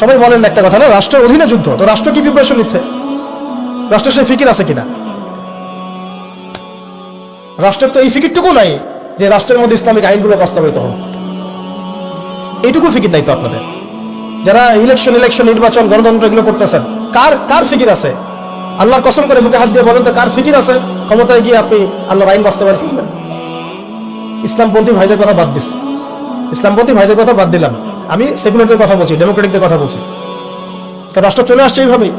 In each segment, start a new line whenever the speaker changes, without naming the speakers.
সবাই বলেন একটা কথা, না? রাষ্ট্রের অধীনে যুদ্ধ, তো রাষ্ট্র কি প্রিপারেশন নিচ্ছে? রাষ্ট্রের সে ফিকির আছে কিনা? রাষ্ট্রের তো এই ফিকিরটুকু নাই যে রাষ্ট্রের মধ্যে ইসলামিক আইনগুলো বাস্তবায়িত হোক। এইটুকু ফিকির নাই তো আপনাদের? যারা ইলেকশন ইলেকশন নির্বাচন, গণতন্ত্র এগুলো করতেছেন, কার কার ফিকির আছে? আল্লাহর কসম করে মুখে হাত দিয়ে বলেন তো, কার ফিকির আছে? ক্ষমতায় গিয়ে আপনি আল্লাহর আইন বাস্তবায়ন করবেন। ইসলামপন্থী ভাইদের কথা বাদ দিচ্ছি ইসলামপন্থী ভাইদের কথা বাদ দিলাম। আমি সেকুলারদের কথা বলছি, ডেমোক্রেটিকদের কথা বলছি। তো রাষ্ট্র চলে আসছে এইভাবেই।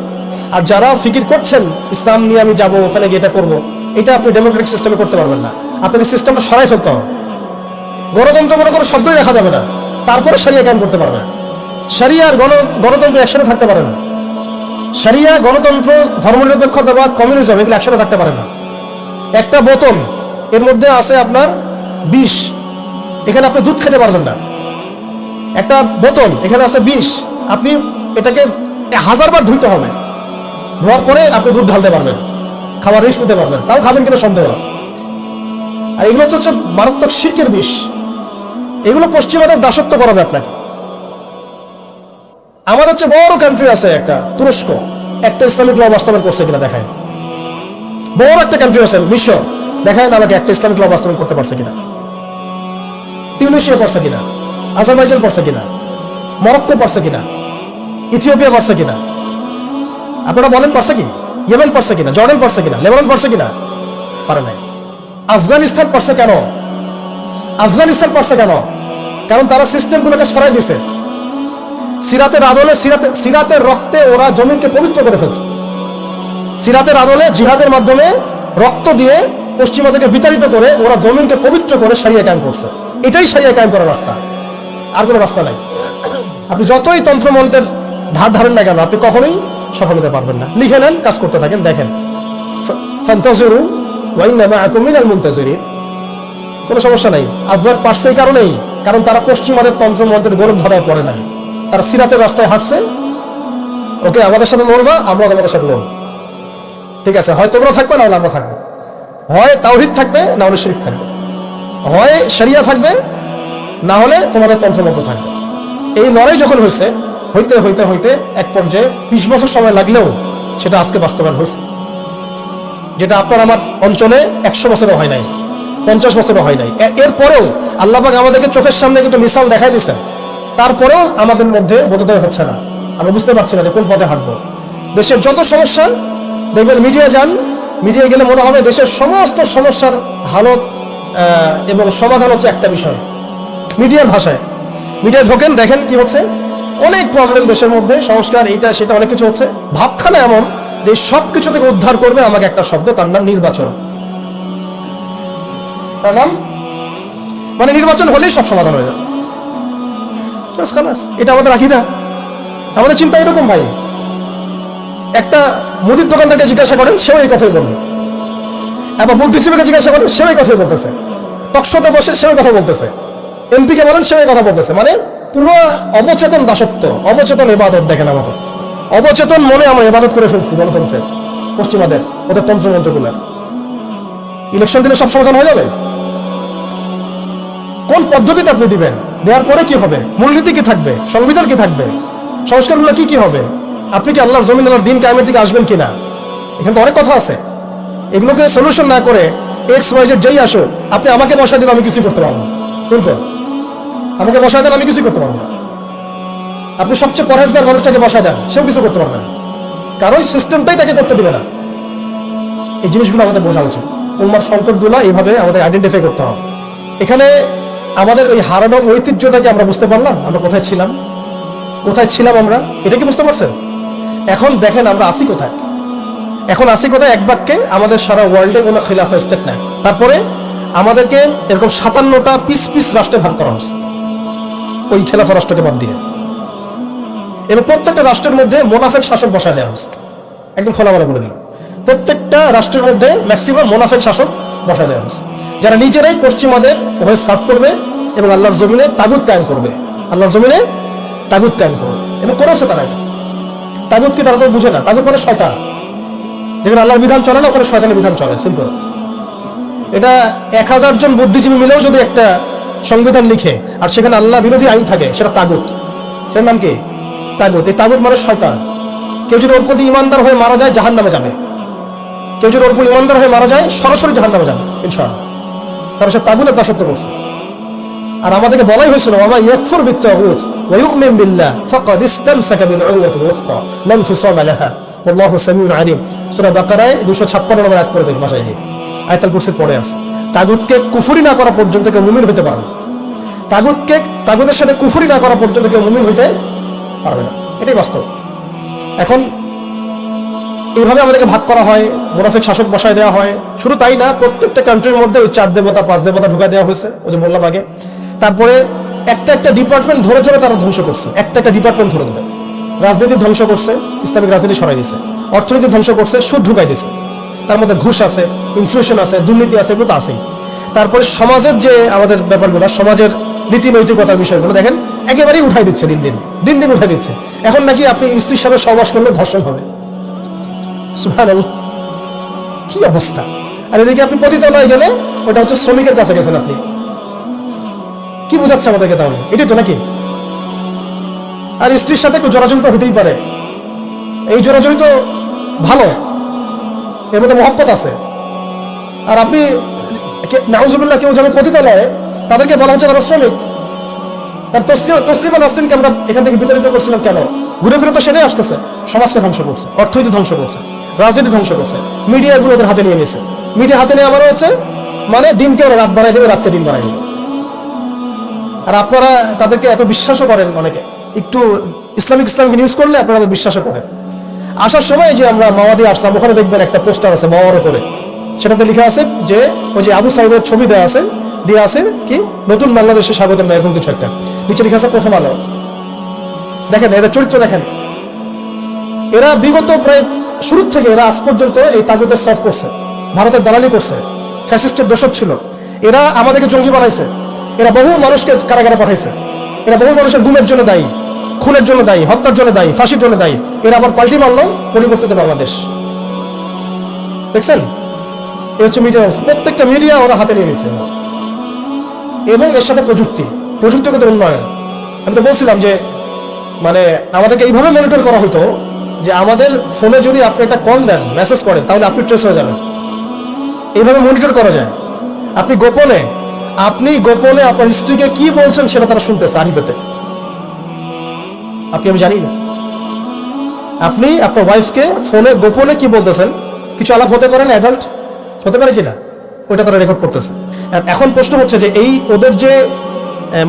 আর যারা ফিকির করছেন, ইসলাম নিয়ে আমি যাব, ওখানে গিয়ে এটা করব, এটা আপনি ডেমোক্রেটিক সিস্টেমে করতে পারবেন না। আপনাকে সিস্টেমটা সরাই ফেলতে হবে। গণতন্ত্র মনে কোনো শব্দই রাখা যাবে না। তারপরে সারিয়া কায়েম করতে পারবেন সারিয়া আর গণ গণতন্ত্র একসাথে থাকতে পারে না। সারিয়া গণতন্ত্র ধর্মনিরপেক্ষতাবাদ কমিউনিজম এগুলো একসাথে থাকতে পারে না। একটা বোতল, এর মধ্যে আছে আপনার বিষ। এখানে আপনি দুধ খেতে পারবেন না। একটা বোতল, এখানে আছে বিষ। আপনি এটাকে হাজারবার ধুইতে হবে। ধোয়ার পরে আপনি দুধ ঢালতে পারবেন। খাবার রিস্ক নিতে পারবেন তাও খাবেন কিনা সন্দেহ আছে। আর এগুলো তো হচ্ছে মারাত্মক শিল্পের বিষ। এগুলো পশ্চিমাদের দাসত্ব করাবে আপনাকে। আমাদের হচ্ছে বড় কান্ট্রি আছে একটা, তুরস্ক। একটা ইসলামিক ল বাস্তবায়ন করছে কিনা দেখায়। বড় একটা কান্ট্রি আছে বিশ্ব দেখায় না আমাকে একটা ইসলামিক ল বাস্তবায়ন করতে পারছে কিনা। তিউনিশিয়া পারছে কিনা? আজারবাইজান পারছে কিনা? মরক্কো পারছে কিনা? ইথিওপিয়া পারছে কিনা? আপনারা বলেন পারছে কি? ইয়েমেন পারছে কিনা? জর্ডান পারছে কিনা? লেবানন পারছে কিনা? পারে নাই। আফগানিস্তান পারছে কেন? আফগানিস্তান পারছে কেন? কারণ তারা সিস্টেমগুলোকে সরাই দিছে। সিরাতের আদলে সিরাতে সিরাতের রক্তে ওরা জমিনকে পবিত্র করে ফেলছে। সিরাতের আদলে জিহাদের মাধ্যমে রক্ত দিয়ে পশ্চিমাদেরকে বিতাড়িত করে ওরা জমিনকে পবিত্র করে সারিয়ে কায়েম করছে। এটাই সারিয়া কায়েম করার রাস্তা। আর কোনো রাস্তা নাই। আপনি যতই তন্ত্রমন্ত্রের ধার ধারেন না কেন, আপনি কখনোই সফল হতে পারবেন না। লিখে নেন, কাজ করতে থাকেন, দেখেন। ফান্তাজরু ওয়াইন্নামা আকুমিনাল মুনতাজরিন। কোনো সমস্যা নাই। আফগান পারছে এই কারণেই, কারণ তারা পশ্চিমাদের তন্ত্রমন্ত্রের গৌরব ধরায় পড়ে নাই। তারা সিরাতের রাস্তায় হাঁটছে। ওকে, আমাদের সাথে লড়বা, আমরা তোমাদের সাথে লড়ব। ঠিক আছে, হয় তোমরা থাকবে, না হলে আমরা থাকব। হয় তাওহিদ থাকবে, না হলে শরীফ থাকবে। হয় শরিয়া থাকবে, না হলে তোমাদের তন্ত্রমন্ত্র থাকবে। এই লড়াই যখন হয়েছে, হইতে হইতে হইতে এক পর্যায়ে বিশ বছর সময় লাগলেও সেটা আজকে বাস্তবায়ন হয়েছে। যেটা আপনার আমার অঞ্চলে একশো বছরও হয় নাই, পঞ্চাশ বছরও হয় নাই। এরপরেও আল্লাহবাক আমাদেরকে চোখের সামনে কিন্তু মিসাল দেখাই দিয়েছেন তারপরেও আমাদের মধ্যে বোধোদয় হচ্ছে না। আমরা বুঝতে পারছি না যে কোন পথে হাঁটবো। দেশের যত সমস্যা, দেখবেন মিডিয়া যান মিডিয়ায় গেলে মনে হবে দেশের সমস্ত সমস্যার হালত এবং সমাধান হচ্ছে একটা বিষয়। মিডিয়ার ভাষায়। মিডিয়া ঢোকেন, দেখেন কি হচ্ছে। অনেক প্রবলেম দেশের মধ্যে, সংস্কার, এইটা, সেটা অনেক কিছু হচ্ছে। ভাবখানা এমন যে সব কিছু থেকে উদ্ধার করবে আমাকে একটা শব্দ, তার নাম নির্বাচন। তার নাম? মানে নির্বাচন হলেই সব সমাধান হয়ে যাবে। এটা আমাদের আকিদা। আমাদের চিন্তা এরকম ভাই। একটা মুদির দোকানদারকে জিজ্ঞাসা করেন, সেও এই কথাই বলবে। এবার বুদ্ধিজীবীকে জিজ্ঞাসা করেন সেও এই কথাই বলতেছে। টকশোতে বসে সেও কথা বলতেছে। এমপিকে বলেন, সেও কথা বলতেছে। মানে পুরো অবচেতন দাসত্ব, অবচেতন ইবাদত দেখেন আমাদের। অবচেতন মনে আমরা ইবাদত করে ফেলছি গণতন্ত্রের, পশ্চিমাদের, ওদের তন্ত্রমন্ত্রগুলার। ইলেকশন দিলে সব সমাধান হয়ে যাবে? কোন পদ্ধতিতে আপনি দিবেন? দেওয়ার পরে কি হবে? মূলনীতি কি থাকবে? সংবিধান কি থাকবে? সংস্কারগুলো কি কি হবে? আপনি কি আল্লাহর জমিন, আল্লাহর দিন কায়েমের দিকে আসবেন কিনা? এখানে তো অনেক কথা আছে। এগুলোকে সলিউশন না করে এক্স ওয়াই জেড যেই আসো, আপনি আমাকে বসায় দিন আমি কিছুই করতে পারব সিম্পল আমাকে বসায় দেন, আমি কিছুই করতে পারব না। আপনি সবচেয়ে পরেজগার মানুষটাকে বসায় দেন, সেও কিছু করতে পারবে না। কারণ সিস্টেমটাই তাকে করতে দেবে না। এই জিনিসগুলো আমাদের বোঝা উচিত। উম্মার সংকটগুলো এইভাবে আমাদের আইডেন্টিফাই করতে হবে। এখানে আমাদের ওই হারানো ঐতিহ্যটাকে আমরা বুঝতে পারলাম, আমরা কোথায় ছিলাম কোথায় ছিলাম আমরা, এটা কি বুঝতে পারছেন? এখন দেখেন আমরা আসি কোথায়। এখন আসি কোথায়? এক বাক্যে, আমাদের সারা ওয়ার্ল্ডে কোনো খিলাফা স্টেট নেয় তারপরে আমাদেরকে এরকম সাতান্নটা পিস পিস রাষ্ট্রে ভাগ করা হচ্ছে ওই খেলাফা রাষ্ট্রকে বাদ দিয়ে। এবং প্রত্যেকটা রাষ্ট্রের মধ্যে মোনাফেক শাসক বসায় দেওয়া হচ্ছে একদম খোলামেলা বলে দিলাম। প্রত্যেকটা রাষ্ট্রের মধ্যে ম্যাক্সিমাম মোনাফেক শাসক বসায় দেওয়া হচ্ছে যারা নিজেরাই পশ্চিমাদের হয়ে সার্ভ করবে এবং আল্লাহর জমিনে তাগুত কায়েম করবে। আল্লাহর জমিনে তাগুত কায়েম করবে। এবং করেছে তারা এটা। তাগুতকে তারা তো বুঝে না। তাগুত মানে শয়তান। যেখানে আল্লাহর বিধান চলে না, ওখানে শয়তানের বিধান চলে সিম্পল এটা এক হাজার জন বুদ্ধিজীবী মিলেও যদি একটা সংবিধান লিখে, আর সেখানে আল্লাহ বিরোধী আইন থাকে, সেটা তাগুত। সেটার নাম কি? তাগুত। এই তাগুত মানে শয়তান। কেউ যদি ওর প্রতি ইমানদার হয়ে মারা যায় জাহান নামে যাবে। কেউ যদি ওর প্রতি ইমানদার হয়ে মারা যায়, সরাসরি জাহান নামে যাবে, ইনশাআল্লাহ। কারণ সে তাগুতের দাসত্ব করছে। আর আমাদেরকে বলাই হয়েছিল বাবা ইয়াকফুর বিত্তাগুত ওয়া ইউমিন বিল্লাহ ফাকাদ ইসতামসাকা বিল উরওয়াতিল উফকা লা ইনফিসামা লাহা। আল্লাহু সামিউন আলিম। সূরা বাকারায় 256 নম্বর আয়াত পড়ে দেখি ভাষায় গিয়ে। আয়াতুল কুরসির পড়ে আছে। তাগুতকে কুফরি না করা পর্যন্ত কেউ মুমিন হতে পারবে তাগুতকে, তাগুতের সাথে কুফরি না করা পর্যন্ত কেউ মুমিন হইতে পারবে না। এটাই বাস্তব। এখন এইভাবে আমাদেরকে ভাগ করা হয়, মোনাফিক শাসক বসায় দেওয়া হয়। শুধু তাই না, প্রত্যেকটা কান্ট্রির মধ্যে ওই চার দেবতা, পাঁচ দেবতা ঢুকাই দেওয়া হয়েছে, ওই যে বললাম আগে। তারপরে একটা একটা ডিপার্টমেন্ট ধরে ধরে তারা ধ্বংস করছে। একটা একটা ডিপার্টমেন্ট ধরে ধরে। রাজনীতি ধ্বংস করছে, ইসলামিক রাজনীতি সরাই দিয়েছে অর্থনীতি ধ্বংস করছে, সুদ ঢুকাই দিয়েছে তার মধ্যে ঘুষ আছে ইনফ্লেশন আছে, দুর্নীতি আছে, এগুলো তো আছেই। তারপরে সমাজের যে আমাদের ব্যাপারগুলো, সমাজের নীতি নৈতিকতার বিষয়গুলো, দেখেন, একেবারেই উঠাই দিচ্ছে দিন দিন দিন দিন উঠাই দিচ্ছে। এখন নাকি আপনি স্ত্রীর সাথে সহবাস করলে ধর্ষণ হবে। কি অবস্থা? আর এদিকে আপনি পতিতালয়ে গেলে ওটা হচ্ছে শ্রমিকের কাছে গেছেন আপনি। কি বোঝাচ্ছে আমাদেরকে তাহলে? এটাই তো নাকি আর স্ত্রীর সাথে একটু জোরাজড়িত হতেই পারে। এই জোরাজড়ি তো ভালো, এর মধ্যে মহব্বত আছে। আর আপনি নাউজুবিল্লাহ কেউ যাবে পতিতালয়ে তাদেরকে বলা হচ্ছে তারা শ্রমিক। তার তসলিমা তসলিমা নাসরিনকে আমরা এখান থেকে বিতাড়িত করছিলাম কেন? ঘুরে ফিরে তো সেটাই আসতেছে। সমাজকে ধ্বংস করছে, অর্থনীতি ধ্বংস করছে, রাজনীতি ধ্বংস করছে। মিডিয়া এগুলো ওদের হাতে নিয়ে নিয়েছে। মিডিয়া হাতে নিয়ে আমার হচ্ছে মানে দিনকে ওরা রাত বাড়াই দেবে, রাতকে দিন বাড়াই দেবে। আর আপনারা তাদেরকে এত বিশ্বাসও করেন অনেকে। একটু ইসলামিক ইসলামিক নিউজ করলে আপনারা বিশ্বাসও করেন। আসার সময় যে আমরা মাওয়াদি আসলাম, ওখানে দেখবেন একটা পোস্টার আছে বড় করে। সেটাতে লেখা আছে যে, ওই যে আবু সাইদের ছবি দেওয়া আছে, দিয়ে আছে কি? নতুন বাংলাদেশে স্বাগতম, এরকম কিছু একটা। নিচে লেখা আছে প্রথম আলো। দেখেন, এদের চরিত্র দেখেন। এরা বিগত প্রায় শুরু থেকে, এরা আজ পর্যন্ত এই তাগুদের সার্ভ করছে। ভারতের দালালি করছে। ফ্যাসিস্টের দোষক ছিল। এরা আমাদেরকে জঙ্গি বানাইছে। এরা বহু মানুষকে কারাগারে পাঠাইছে। এরা বহু মানুষের গুমের জন্য দায়ী। খুনের জন্য দায়ী, হত্যার জন্য দায়ী, ফাঁসির জন্য দায়ী। এরা আবার পাল্টি মারলো পরিবর্তিত বাংলাদেশ। দেখছেন? এ হচ্ছে মিডিয়া প্রত্যেকটা মিডিয়া ওরা হাতে নিয়ে নিছে। এবং এর সাথে প্রযুক্তি। প্রযুক্তিগত উন্নয়ন। আমি তো বলছিলাম যে মানে আমাদেরকে এইভাবে মনিটর করা হতো যে আমাদের ফোনে যদি আপনি একটা কল দেন মেসেজ করেন, তাহলে আপনি ট্রেস হয়ে যাবেন। এইভাবে মনিটর করা যায়। আপনি গোপনে আপনি গোপনে আপনার স্ত্রীকে কি বলছেন সেটা তারা শুনতেছে আরিবেতে আপনি, আমি জানি না। আপনি আপনার ওয়াইফকে ফোনে গোপনে কি বলতেছেন? কিছু আলাপ হতে পারেন অ্যাডাল্ট হতে পারে কিনা ওইটা তারা রেকর্ড করতেছে। এখন প্রশ্ন হচ্ছে যে এই ওদের যে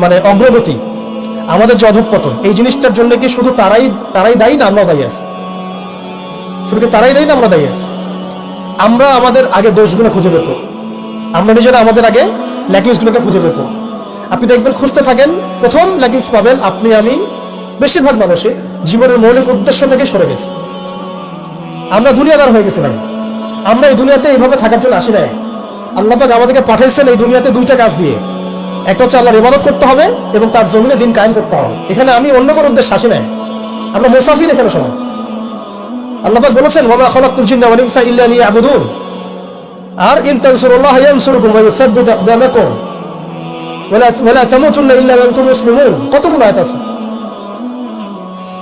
মানে অগ্রগতি, আমাদের যে অধঃপতন, এই জিনিসটার জন্য কি শুধু তারাই তারাই দায়ী না আমরাও দায়ী আছি? শুধু কি তারাই দায়ী না আমরা দায়ী আছি? আমরা আমাদের আগে দোষগুলো খুঁজে পেত আমরা নিজেরা আমাদের আগে ল্যাকিংসগুলোকে খুঁজে পেত আপনি দেখবেন খুঁজতে থাকেন, প্রথম ল্যাকিংস পাবেন আপনি, আমি বেশিরভাগ মানুষই জীবনের মৌলিক উদ্দেশ্য থেকে সরে গেছে। আমরা দুনিয়াদার হয়ে গেছি ভাই। আমরা এই দুনিয়াতে এইভাবে থাকার জন্য আসি নাই। আল্লাহ পাক আমাদেরকে পাঠাইছেন এই দুনিয়াতে দুইটা কাজ দিয়ে। একটা হচ্ছে আল্লাহর ইবাদত করতে হবে এবং তার জমিনে দিন কায়েম করতে হবে। এখানে আমি অন্য কোনো উদ্দেশ্য আসি নাই। আমরা মুসাফির এখানে সবাই। আল্লাহ পাক বলেছেন, ওয়া মা খালাকতুল জিন্না ওয়াল ইনসা ইল্লা লিয়াবুদুন। আর ইন তানসুরুল্লাহ ইয়ানসুরকুম ওয়া ইউসাব্বিত আকদামাকুম। ওয়ালা ওয়ালা তামুতুন্না ইল্লা ওয়া আনতুম মুসলিমুন। কতগুলো আয়াত আছে?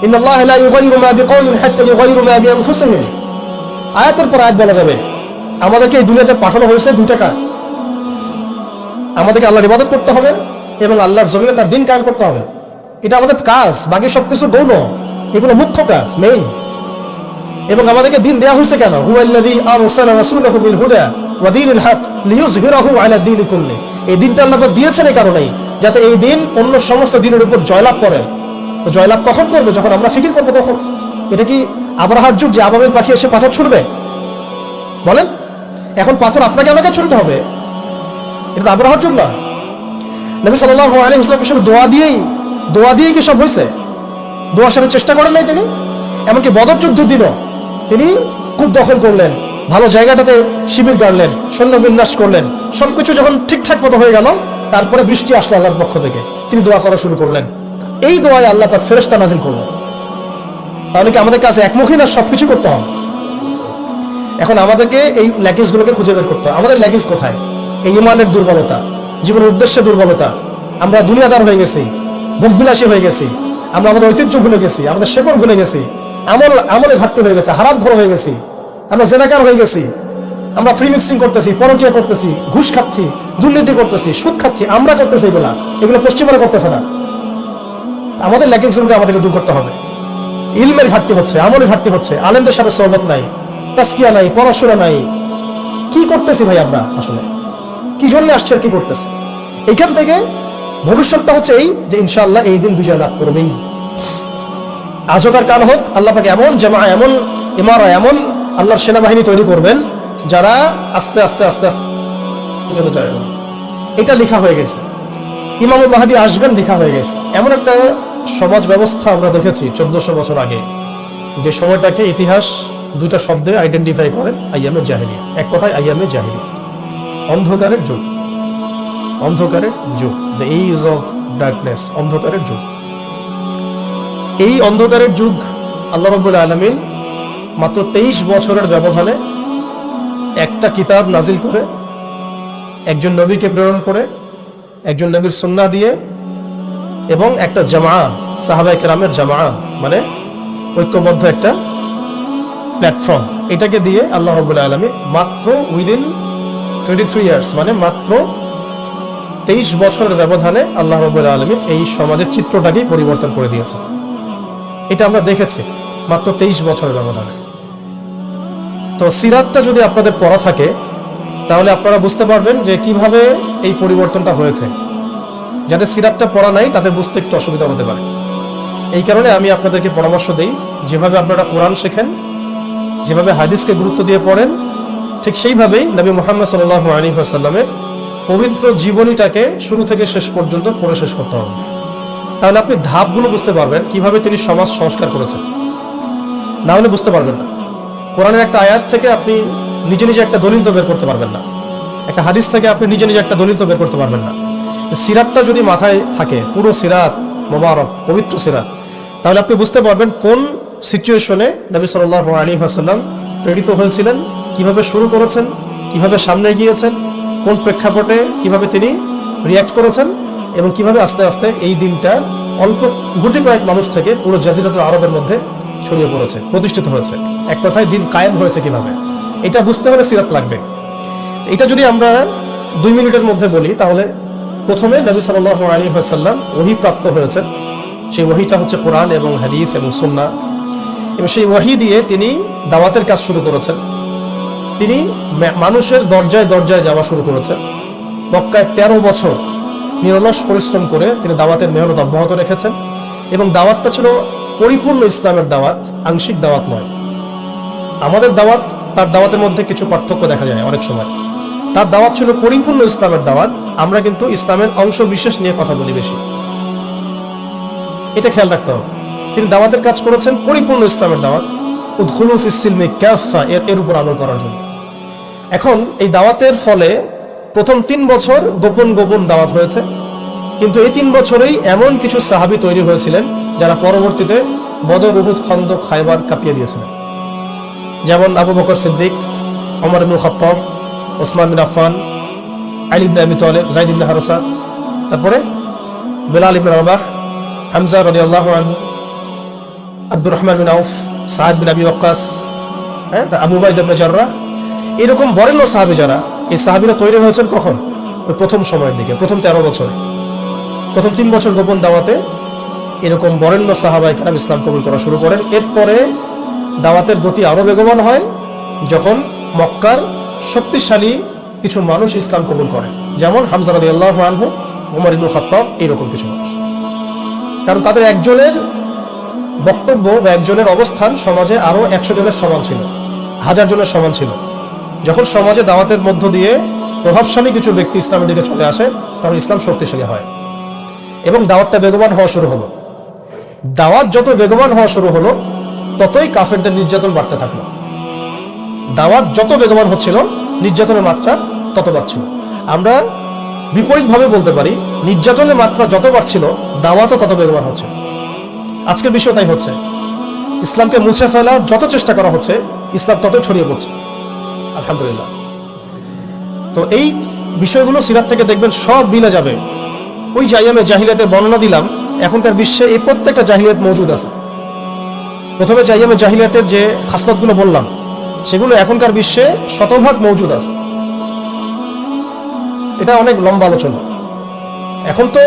ইন্নাল্লাহ লা ইউগাইরু মা বিকওমিন হাত্তা ইউগাইরু মা বিআনফুসিহিম আয়াতের পর আয়াত বলা যাবে। আমাদেরকে এই দুনিয়াতে পাঠানো হয়েছে দুইটা কাজ। আমাদেরকে আল্লাহর ইবাদত করতে হবে এবং আল্লাহর জমিনে তার দিন কায়েম করতে হবে। এটা আমাদের কাজ, বাকি সবকিছু গৌণ। এগুলো মুখ্য কাজ মেইন এবং আমাদেরকে দিন দেওয়া হয়েছে কেন? হু হুয়াল্লাযী আরসালা রাসূলাহু বিল হুদা ওয়া দীনিল হক লিইয়ুযহিরাহু আলা দীনি কুল্লি। এই দিনটা আল্লাহ দিয়েছেন এই কারণেই, যাতে এই দিন অন্য সমস্ত দিনের উপর জয়লাভ করে। তো জয়লাভ কখন করবে? যখন আমরা ফিকির করব তখন। এটা কি আবরাহার যুগ যে আবাবের পাখি এসে পাথর ছুড়বে? বলেন। এখন পাথর আপনাকে আমাকে ছুড়তে হবে। এটা তো আবরাহার যুগ না। নবী সাল্লাল্লাহু আলাইহি ওয়াসাল্লাম শুধু দোয়া দিয়েই দোয়া দিয়েই কি সব হয়েছে দোয়া সাথে চেষ্টা করেন নাই তিনি? এমনকি বদর যুদ্ধের দিনও তিনি খুব দখল করলেন, ভালো জায়গাটাতে শিবির গাড়লেন, সৈন্য বিন্যাস করলেন, সবকিছু যখন ঠিকঠাক মতো হয়ে গেল, তারপরে বৃষ্টি আসলো আল্লাহর পক্ষ থেকে। তিনি দোয়া করা শুরু করলেন। এই দোয়ায় আল্লাহ পাক ফেরেশতা নাজিল করলেন তাহলে কি আমাদের কাছে একমুখী না সবকিছু করতে হবে? এখন আমাদেরকে এই ল্যাকিংসগুলোকে খুঁজে বের করতে হবে। আমাদের ল্যাকিংস কোথায়? এই ইমানের দুর্বলতা, জীবনের উদ্দেশ্যে দুর্বলতা। আমরা দুনিয়াদার হয়ে গেছি, ভোগবিলাসী হয়ে গেছি। আমরা আমাদের ঐতিহ্য ভুলে গেছি, আমাদের শেকড় ভুলে গেছি। আমল, আমলে ঘাটতি হয়ে গেছে, হারাম ঘর হয়ে গেছি। আমরা জেনাকার হয়ে গেছি। আমরা ফ্রি মিক্সিং করতেছি, পরকিয়া করতেছি, ঘুষ খাচ্ছি, দুর্নীতি করতেছি, সুদ খাচ্ছি, আমরা করতেছি এগুলা। এগুলো পশ্চিমবঙ্গে করতেছে না। আমাদের ল্যাকিংসগুলোকে আমাদেরকে দূর করতে হবে ইলমের ঘাটতি হচ্ছে আমলের ঘাটতি হচ্ছে আলেমদের সাথে সহবত নাই তাস্কিয়া নাই পড়াশোনা নাই কি করতেছি ভাই আমরা আসলে কি জন্য আসছে আর কি করতেছে এখান থেকে ভবিষ্যৎটা হচ্ছে এই যে ইনশাআল্লাহ এই দিন বিজয় লাভ করবেই আজকার কাল হোক আল্লাহ এমন জামা এমন ইমারা এমন আল্লাহর সেনাবাহিনী তৈরি করবেন যারা আস্তে আস্তে আস্তে আস্তে। এটা লেখা হয়ে গেছে ইমামুল মাহাদি আসবেন লেখা হয়ে গেছে। এমন একটা সমাজ ব্যবস্থা আমরা দেখেছি চোদ্দশো বছর আগে। যে সময়টাকে ইতিহাস দুইটা শব্দে আইডেন্টিফাই করে, আইয়ামে জাহিলিয়া। এক কথায় আইয়ামে জাহিলিয়া। অন্ধকারের যুগ। অন্ধকারের যুগ। দ্য এইজ অফ ডার্কনেস অন্ধকারের যুগ। এই অন্ধকারের যুগ আল্লাহ রব্বুল আলমিন মাত্র তেইশ বছরের ব্যবধানে একটা কিতাব নাজিল করে, একজন নবীকে প্রেরণ করে একজন নবীর সুন্না দিয়ে এবং একটা জামা সাহাবাই কেরামের জামা মানে ঐক্যবদ্ধ একটা প্ল্যাটফর্ম এটাকে দিয়ে আল্লাহ রবুল্লা আলমী মাত্র উইদিন টোয়েন্টি থ্রি ইয়ার্স মানে মাত্র তেইশ বছরের ব্যবধানে আল্লাহ রবুল্লা আলমী এই সমাজের চিত্রটাকেই পরিবর্তন করে দিয়েছে এটা আমরা দেখেছি, মাত্র তেইশ বছরের ব্যবধানে। তো সিরাতটা যদি আপনাদের পড়া থাকে তাহলে আপনারা বুঝতে পারবেন যে কীভাবে এই পরিবর্তনটা হয়েছে। যাদের সিরাপটা পড়া নাই তাদের বুঝতে একটু অসুবিধা হতে পারে। এই কারণে আমি আপনাদেরকে পরামর্শ দিই, যেভাবে আপনারা কোরআন শেখেন, যেভাবে হাদিসকে গুরুত্ব দিয়ে পড়েন, ঠিক সেইভাবেই নবী মোহাম্মদ সাল আলী পবিত্র জীবনীটাকে শুরু থেকে শেষ পর্যন্ত পড়ে শেষ করতে হবে। তাহলে আপনি ধাপগুলো বুঝতে পারবেন, কীভাবে তিনি সমাজ সংস্কার করেছেন। না হলে বুঝতে পারবেন না। কোরআনের একটা আয়াত থেকে আপনি নিজে নিজে একটা দলিল তো বের করতে পারবেন না। একটা হাদিস থেকে আপনি নিজে নিজে একটা দলিল তো বের করতে পারবেন না। সিরাতটা যদি মাথায় থাকে, পুরো সিরাত, মোবারক, পবিত্র সিরাত, তাহলে আপনি বুঝতে পারবেন কোন সিচুয়েশনে নবী সাল আলী আসাল্লাম প্রেরিত হয়েছিলেন, কীভাবে শুরু করেছেন, কীভাবে সামনে গিয়েছেন কোন প্রেক্ষাপটে কীভাবে তিনি রিয়াক্ট করেছেন এবং কীভাবে আস্তে আস্তে এই দিনটা অল্প গুটি কয়েক মানুষ থেকে পুরো জাজিরাতুল আরবের মধ্যে ছড়িয়ে পড়েছে, প্রতিষ্ঠিত হয়েছে। এক কথায় দিন কায়েম হয়েছে কীভাবে? এটা বুঝতে হলে সিরাত লাগবে। এটা যদি আমরা দুই মিনিটের মধ্যে বলি, তাহলে প্রথমে নবী সাল আলী সাল্লাম ওহি প্রাপ্ত হয়েছে সেই ওহিটা হচ্ছে কোরআন এবং হাদিস এবং সুন্না এবং সেই ওয়াহি দিয়ে তিনি দাওয়াতের কাজ শুরু করেছেন। তিনি মানুষের দরজায় দরজায় যাওয়া শুরু করেছেন। মক্কায় তেরো বছর নিরলস পরিশ্রম করে তিনি দাওয়াতের মেহনত অব্যাহত রেখেছেন। এবং দাওয়াতটা ছিল পরিপূর্ণ ইসলামের দাওয়াত, আংশিক দাওয়াত নয়। আমাদের দাওয়াত তার দাওয়াতের মধ্যে কিছু পার্থক্য দেখা যায় অনেক সময়। তার দাওয়াত ছিল পরিপূর্ণ ইসলামের দাওয়াত, আমরা কিন্তু ইসলামের অংশ বিশেষ নিয়ে কথা বলি বেশি। এটা খেয়াল রাখতে হবে। তিনি দাওয়াতের কাজ করেছেন পরিপূর্ণ ইসলামের দাওয়াত ক্যাফা এর উপর আমল করার জন্য। এখন এই দাওয়াতের ফলে প্রথম তিন বছর গোপন গোপন দাওয়াত হয়েছে, কিন্তু এই তিন বছরেই এমন কিছু সাহাবি তৈরি হয়েছিলেন যারা পরবর্তীতে বদর উহুদ খন্দক খাইবার কাঁপিয়ে দিয়েছিলেন। যেমন আবু বকর সিদ্দিক অমর ইবনুল খত্তব, ওসমান বিন আফফান, আলী ইবনে আবি তালেব জাইদ ইবনে হারসা। তারপরে বেলাল ইবনে রবাহ হামজা রাদিয়াল্লাহু আল্লাহ আব্দুর রহমান বিন আউফ সাদ বিন আবি ওয়াক্কাস হ্যাঁ আবু বাইদ ইবনে জাররাহ। এরকম বরেণ্য সাহাবি যারা, এই সাহাবীরা তৈরি হয়েছেন কখন? ওই প্রথম সময়ের দিকে, প্রথম তেরো বছর। প্রথম তিন বছর গোপন দাওয়াতে এরকম বরেণ্য সাহাবাই কেরাম ইসলাম কবুল করা শুরু করেন। এরপরে দাওয়াতের গতি আরও বেগবান হয় যখন মক্কার শক্তিশালী কিছু মানুষ ইসলাম কবুল করে। যেমন হামজা রাদি আল্লাহ আনহু, উমর ইবনুল খাত্তাব, এইরকম কিছু মানুষ। কারণ তাদের একজনের বক্তব্য বা একজনের অবস্থান সমাজে আরও একশো জনের সমান ছিল, হাজার জনের সমান ছিল। যখন সমাজে দাওয়াতের মধ্য দিয়ে প্রভাবশালী কিছু ব্যক্তি ইসলামের দিকে চলে আসে তখন ইসলাম শক্তিশালী হয়। এবং দাওয়াতটা বেগবান হওয়া শুরু হলো। দাওয়াত যত বেগবান হওয়া শুরু হলো ততই কাফেরদের নির্যাতন বাড়তে থাকল। দাওয়াত যত বেগবান হচ্ছিল, নির্যাতনের মাত্রা তত বাড়ছিল। আমরা বিপরীতভাবে বলতে পারি, নির্যাতনের মাত্রা যত বাড়ছিল, দাওয়াতও তত বেগবান হচ্ছে। আজকের বিষয় তাই হচ্ছে। ইসলামকে মুছে ফেলার যত চেষ্টা করা হচ্ছে, ইসলাম তত ছড়িয়ে পড়ছে। আলহামদুলিল্লাহ। তো এই বিষয়গুলো সিরাত থেকে দেখবেন সব মিলে যাবে। ওই জাইয়ামে জাহিলিয়াতের বর্ণনা দিলাম, এখনকার বিশ্বে এই প্রত্যেকটা জাহিলিয়াত মজুদ আছে। প্রথমে জাইয়ামে জাহিলিয়াতের যে খাসলতগুলো বললাম, সেগুলো এখনকার বিশ্বে শতভাগ মজুদ আছে। এটা অনেক লম্বা আলোচনা। এখন তো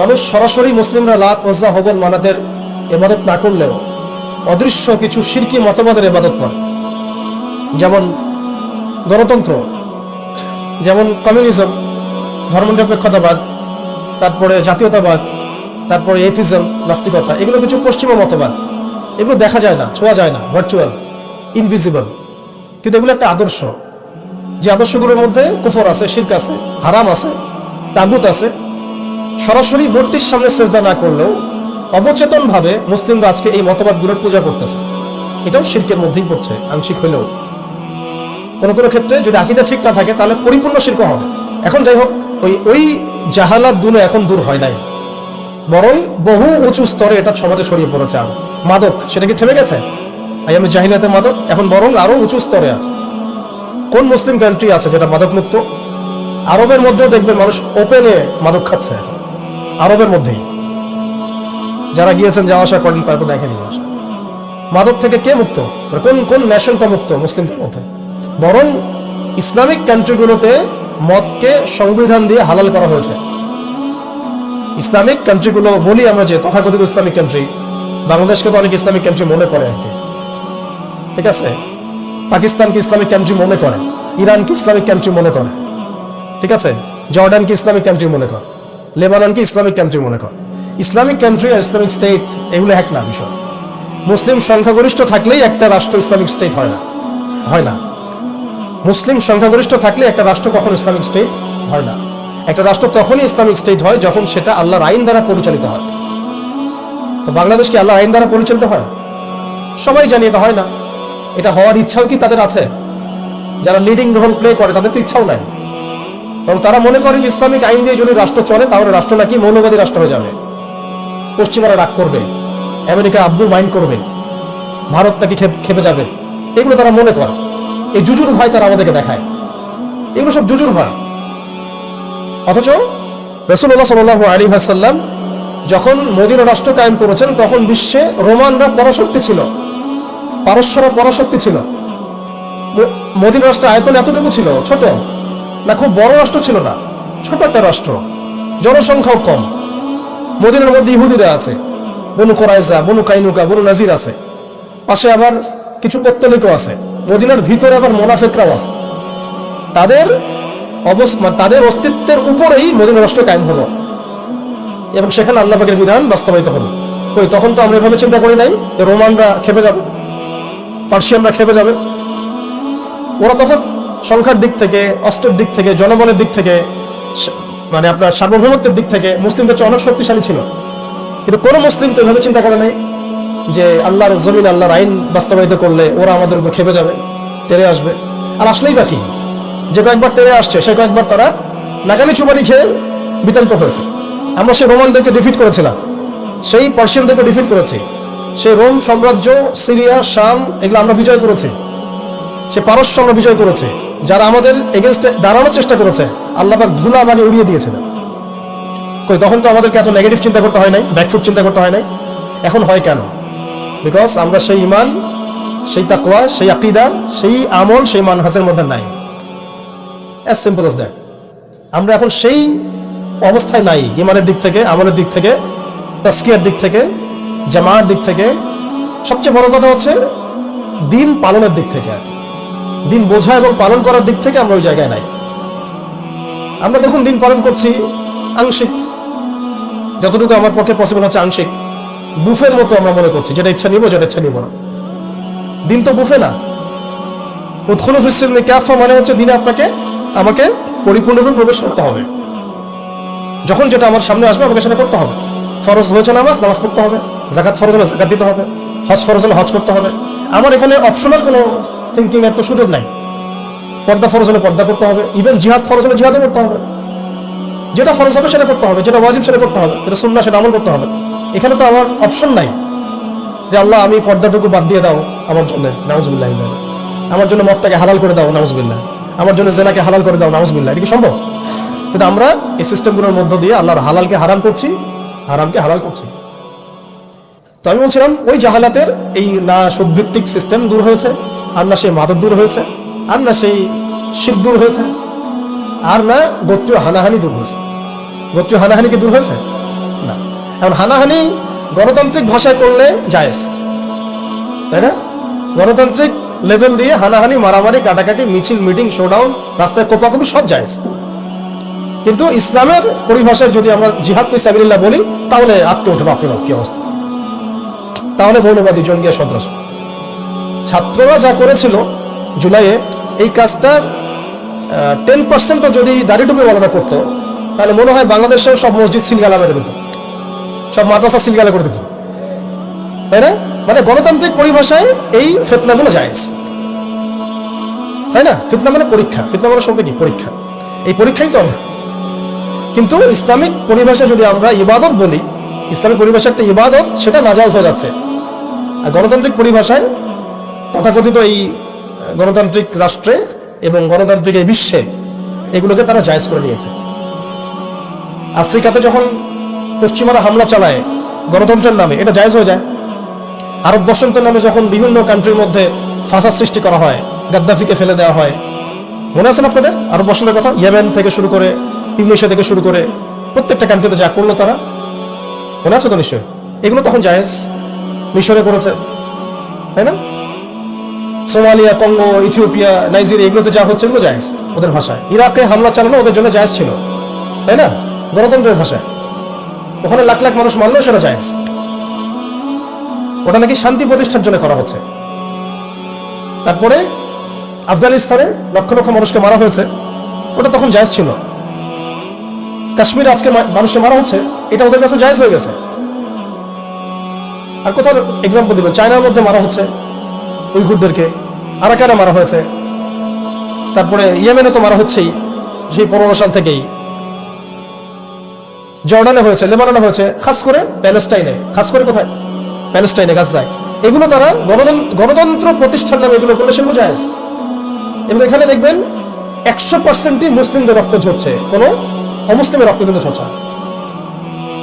মানুষ সরাসরি মুসলিমরা লাত ওজ্জা হবন মানাদের এবাদত না করলেও অদৃশ্য কিছু শিরকি মতবাদের এবাদত করে। যেমন গণতন্ত্র, যেমন কমিউনিজম, ধর্মনিরপেক্ষতাবাদ, তারপরে জাতীয়তাবাদ, তারপরে এথিজম নাস্তিকতা, এগুলো কিছু পশ্চিমা মতবাদ। এগুলো দেখা যায় না, ছোঁয়া যায় না ভার্চুয়াল ইনভিজিবল কিন্তু এগুলো একটা আদর্শ। যে আদর্শগুলোর মধ্যে কুফর আছে, শির্ক আছে, হারাম আছে, তাগুত আছে। সরাসরি মূর্তির সামনে সেজদা না করলেও অবচেতন ভাবে মুসলিমরা আজকে এই মতবাদগুলোর পূজা করতেছে। এটাও শিল্পের মধ্যেই পড়ছে, আংশিক হলেও। কোনো কোনো ক্ষেত্রে যদি আকিদা ঠিক না থাকে, তাহলে পরিপূর্ণ শিল্প হবে। এখন যাই হোক, ওই ওই জাহালাত দুলো এখন দূর হয় নাই। বরং বহু উঁচু স্তরে এটা সমাজে ছড়িয়ে পড়েছে আরও। মাদক, সেটা কি থেমে গেছে? আই আমি জাহিলাতের মাদক, এখন বরং আরও উঁচু স্তরে আছে। কোন মুসলিম কান্ট্রি আছে যেটা মাদক মুক্ত আরবের মধ্যেও দেখবেন মানুষ ওপেনে মাদক খাচ্ছে আরবের মধ্যেই। যারা গিয়েছেন যাওয়া আসা করেন, তারা তো দেখেনি মাদক থেকে কে মুক্ত? মানে কোন কোন ন্যাশনটা মুক্ত মুসলিমদের মধ্যে? বরং ইসলামিক কান্ট্রিগুলোতে মদকে সংবিধান দিয়ে হালাল করা হয়েছে। ইসলামিক কান্ট্রিগুলো বলি আমরা যে তথাকথিত ইসলামিক কান্ট্রি বাংলাদেশকে তো অনেক ইসলামিক কান্ট্রি মনে করে আর কি। ঠিক আছে? পাকিস্তানকে ইসলামিক কান্ট্রি মনে করে, ইরানকে ইসলামিক কান্ট্রি মনে করে। ঠিক আছে? জর্ডানকে ইসলামিক কান্ট্রি মনে করে, লেবাননকে ইসলামিক কান্ট্রি মনে করে। ইসলামিক কান্ট্রি আর ইসলামিক স্টেট এগুলো এক না বিষয়। মুসলিম সংখ্যাগরিষ্ঠ থাকলেই একটা রাষ্ট্র ইসলামিক স্টেট হয় না। হয় না। মুসলিম সংখ্যাগরিষ্ঠ থাকলে একটা রাষ্ট্র কখন ইসলামিক স্টেট হয় না। একটা রাষ্ট্র তখনই ইসলামিক স্টেট হয় যখন সেটা আল্লাহর আইন দ্বারা পরিচালিত হয়। তো বাংলাদেশ কি আল্লাহর আইন দ্বারা পরিচালিত হয়? সবাই জানি এটা হয় না। এটা হওয়ার ইচ্ছাও কি তাদের আছে? যারা লিডিং রোল প্লে করে, তাদের তো ইচ্ছাও নাই। এবং তারা মনে করে যে ইসলামিক আইন দিয়ে যদি রাষ্ট্র চলে, তাহলে রাষ্ট্র নাকি মৌলবাদী রাষ্ট্র হয়ে যাবে। পশ্চিমারা রাগ করবে। আমেরিকা আব্দুল মাইন্ড করবে। ভারত নাকি খেপ- যাবে। এগুলো তারা মনে করে। এই জুজুর ভয় তারা আমাদেরকে দেখায়। এগুলো সব জুজুর ভয়। অথচ রসুল্লাহ সাল আলী হাসাল্লাম যখন মদিনা রাষ্ট্র কায়েম করেছেন, তখন বিশ্বে রোমানরা পরাশক্তি ছিল, পারস্যরা পরাশক্তি ছিল। মদিনা রাষ্ট্রের আয়তন এতটুকু ছিল, ছোট না, খুব বড় রাষ্ট্র ছিল না, ছোট একটা রাষ্ট্র, জনসংখ্যাও কম। মদিনার মধ্যে ইহুদিরা আছে, বনু কোরাইজা বনু কাইনুকা, বনু নাজির আছে। পাশে আবার কিছু পত্তলিকও আছে, মদিনার ভিতরে আবার মোনাফেকরাও আছে। তাদের অবস মানে তাদের অস্তিত্বের উপরেই মদিনা রাষ্ট্র কায়েম হলো। এবং সেখানে আল্লাহ পাকের বিধান বাস্তবায়িত হলো। ওই তখন তো আমরা এভাবে চিন্তা করি নাই রোমানরা খেপে যাবে, পার্সিয়ানরা খেপে যাবে। ওরা তখন সংখ্যার দিক থেকে, অস্ত্রের দিক থেকে, জনবলের দিক থেকে মানে আপনার সার্বভৌমত্বের দিক থেকে মুসলিমদের চেয়ে অনেক শক্তিশালী ছিল। কিন্তু কোনো মুসলিম তো এভাবে চিন্তা করে নাই যে আল্লাহর জমিন, আল্লাহর আইন বাস্তবায়িত করলে ওরা আমাদের উপর খেপে যাবে, তেরে আসবে। আর আসলেই বাকি যে কয়েকবার তেরে আসছে, সে কয়েকবার তারা নাগালি চুবানি খেয়ে বিতাড়িত হয়েছে। আমরা সেই রোমানদেরকে ডিফিট করেছিলাম। সেই পার্সিয়ানদেরকে ডিফিট করেছি। সেই রোম সাম্রাজ্য, সিরিয়া, শাম, এগুলো আমরা বিজয় করেছি। সে পারস্য আমরা বিজয় করেছে। যারা আমাদের এগেনস্টে দাঁড়ানোর চেষ্টা করেছে আল্লাহবাক ধুলা মানে উড়িয়ে দিয়েছিলেন কই, তখন তো আমাদেরকে এত নেগেটিভ চিন্তা করতে হয় নাই ব্যাকফুট চিন্তা করতে হয় নাই। এখন হয় কেন? বিকজ আমরা সেই ইমান, সেই তাকওয়া, সেই আকিদা, সেই আমল, সেই মানহাসের মধ্যে নাই। অ্যাজ সিম্পল as দ্যাট আমরা এখন সেই অবস্থায় নাই, ইমানের দিক থেকে, আমলের দিক থেকে তাস্কিয়ার দিক থেকে জামার দিক থেকে। সবচেয়ে বড় কথা হচ্ছে, দিন পালনের দিক থেকে আর দিন বোঝা এবং পালন করার দিক থেকে আমরা ওই জায়গায় নাই। আমরা দেখুন দিন পালন করছি, আংশিক। যতটুকু আমার পক্ষে পসিবল হচ্ছে আংশিক। বুফের মতো আমরা মনে করছি, যেটা ইচ্ছা নিব, যেটা ইচ্ছা নিব না। দিন তো বুফে না। উৎখল ফিসিমে ক্যাফা মানে হচ্ছে দিনে আপনাকে আমাকে পরিপূর্ণরূপে প্রবেশ করতে হবে। যখন যেটা আমার সামনে আসবে, আমাকে সেটা করতে হবে। ফরজ হয়েছে নামাজ নামাজ পড়তে হবে। জাকাত ফরজ হলে জাকাত দিতে হবে। হজ ফরজ হলে হজ করতে হবে। আমার এখানে অপশনাল কোনো থিঙ্কিং এর তো সুযোগ নাই। পর্দা ফরজ হলে পর্দা করতে হবে। ইভেন জিহাদ ফরজ হলে জিহাদও করতে হবে। যেটা ফরজ হবে সেটা করতে হবে। যেটা ওয়াজিব সেটা করতে হবে। যেটা সুন্না সেটা আমল করতে হবে। এখানে তো আমার অপশন নাই যে আল্লাহ আমি পর্দাটুকু বাদ দিয়ে দাও আমার জন্য। নাউজবিল্লাহ। আমার জন্য মদটাকে হালাল করে দাও। নাউজবিল্লাহ। আমার জন্য জেনাকে হালাল করে দাও, নাউজবিল্লাহ। এটা কি সম্ভব? কিন্তু আমরা এই সিস্টেমগুলোর মধ্য দিয়ে আল্লাহর হালালকে হারাম করছি, হারামকে হালাল করছি। তো আমি বলছিলাম, ওই জাহালাতের এই না সুদভিত্তিক সিস্টেম দূর হয়েছে, আর না সেই মাদক দূর হয়েছে, আর না সেই শীত দূর হয়েছে, আর না গোত্রীয় হানাহানি দূর হয়েছে। গোত্রীয় হানাহানি কি দূর হয়েছে? না। এখন হানাহানি গণতান্ত্রিক ভাষায় করলে জায়েজ। তাই না? গণতান্ত্রিক লেভেল দিয়ে হানাহানি, মারামারি, কাটাকাটি, মিছিল, মিটিং শোডাউন রাস্তায় কোপাকুপি, সব জায়েজ। কিন্তু ইসলামের পরিভাষায় যদি আমরা জিহাদ ফি সাবিলিল্লাহ বলি, তাহলে আটকে উঠে বাপরে বাপ কি অবস্থা। তাহলে মৌলবাদী জঙ্গিয়া সন্ত্রাস। ছাত্ররা যা করেছিল জুলাইয়ে, এই কাজটার টেন পার্সেন্টও যদি দাড়ি টুপি বলাটা করতো, তাহলে মনে হয় বাংলাদেশের সব মসজিদ সিলগালা মেরে দিত। সব মাদ্রাসা সিলগালা করে দিত। তাই না? মানে গণতান্ত্রিক পরিভাষায় এই ফেতনাগুলো জায়েজ। তাই না? ফিতনা মানে পরীক্ষা। ফিতনা মানে শুনবে কি? পরীক্ষা। এই পরীক্ষাই তো কিন্তু ইসলামিক পরিভাষা যদি আমরা ইবাদত বলি, ইসলামিক পরিভাষা একটা ইবাদত, সেটা নাজাজ হয়ে যাচ্ছে। আর গণতান্ত্রিক পরিভাষায় তথাকথিত এই গণতান্ত্রিক রাষ্ট্রে এবং গণতান্ত্রিক এই বিশ্বে এগুলোকে তারা জায়েজ করে নিয়েছে। আফ্রিকাতে যখন পশ্চিমারা হামলা চালায় গণতন্ত্রের নামে, এটা জায়েজ হয়ে যায়। আরব বসন্তের নামে যখন বিভিন্ন কান্ট্রির মধ্যে ফাঁসার সৃষ্টি করা হয়, গাদ্দাফিকে ফেলে দেওয়া হয়। মনে আছেন আপনাদের? আরব বসন্তের কথা? ইয়েমেন থেকে শুরু করে ইউনিশিয়া থেকে শুরু করে প্রত্যেকটা কান্ট্রিতে যা করল তারা। মনে আছে তো নিশ্চয়ই? এগুলো তখন জায়েজ মিশরে করেছে। তাই না? সোমালিয়া, কঙ্গো, ইথিওপিয়া, নাইজেরিয়া, এগুলোতে যা হচ্ছে এগুলো জায়েজ ওদের ভাষায়। ইরাকে হামলা চালানো ওদের জন্য জায়েজ ছিল। তাই না? গণতন্ত্রের ভাষায়। ওখানে লাখ লাখ মানুষ মারলেও সেটা জায়েজ। ওটা নাকি শান্তি প্রতিষ্ঠার জন্য করা হচ্ছে। তারপরে আফগানিস্তানে লক্ষ লক্ষ মানুষকে মারা হয়েছে। ওটা তখন জায়েজ ছিল। কাশ্মীরে আজকে মানুষকে মারা হচ্ছে, এটা ওদের কাছে জায়েজ হয়ে গেছে। আর কোথাও এক্সাম্পল দিবেন, চায়নার মধ্যে মারা হচ্ছে উইঘুরদেরকে, আরাকানে মারা হয়েছে। তারপরে ইয়েমেনে তো মারা হচ্ছেই, সেই পনেরো সাল থেকেই। জর্ডানে হয়েছে, লেবাননে হয়েছে, খাস করে প্যালেস্টাইনে। খাস করে কোথায়? প্যালেস্টাইনে গাজায়। এগুলো তারা গণতন্ত্র গণতন্ত্র প্রতিষ্ঠান নামে এগুলো করলে সেগুলো জায়েজ এবং এখানে দেখবেন একশো পার্সেন্টই মুসলিমদের রক্ত ঝরছে। কোনো অমুসলিমের রক্ত কিন্তু ঝরছে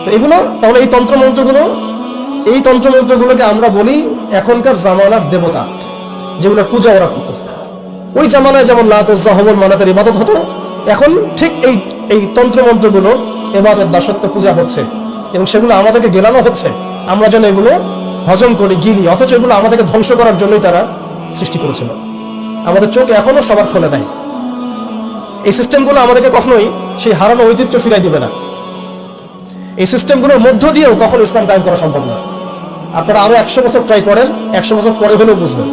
তো এগুলো, তাহলে এই তন্ত্রমন্ত্রগুলো, এই তন্ত্রমন্ত্রগুলোকে আমরা বলি এখনকার জামানার দেবতা, যেগুলোর পূজা ওরা করতেছে। ওই জামানায় যেমন লাতজ্জা মানাতের ইবাদত হতো, এখন ঠিক এই এই তন্ত্রমন্ত্রগুলো এবাদত, দাসত্ব, পূজা হচ্ছে। এবং সেগুলো আমাদেরকে গেলানো হচ্ছে। আমরা যেন এগুলো হজম করি গিলি, অথচ এগুলো আমাদেরকে ধ্বংস করার জন্যই তারা সৃষ্টি করেছিল। আমাদের চোখ এখনও সবার খোলে নাই। এই সিস্টেমগুলো আমাদেরকে কখনোই সেই হারানো ঐতিহ্য ফিরাই দিবে না। এই সিস্টেমগুলোর মধ্য দিয়েও কখনো ইসলাম কায়েম করা সম্ভব না। আপনারা আরও একশো বছর ট্রাই করেন, একশো বছর পরে হলেও বুঝবেন।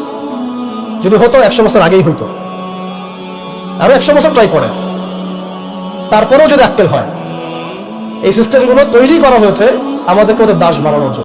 যদি হতো, একশো বছর আগেই হইতো। আরও একশো বছর ট্রাই করেন। তারপরেও যদি আক্কেল হয়, এই সিস্টেমগুলো তৈরি করা হয়েছে আমাদেরকে ওদের দাস বানানোর জন্য।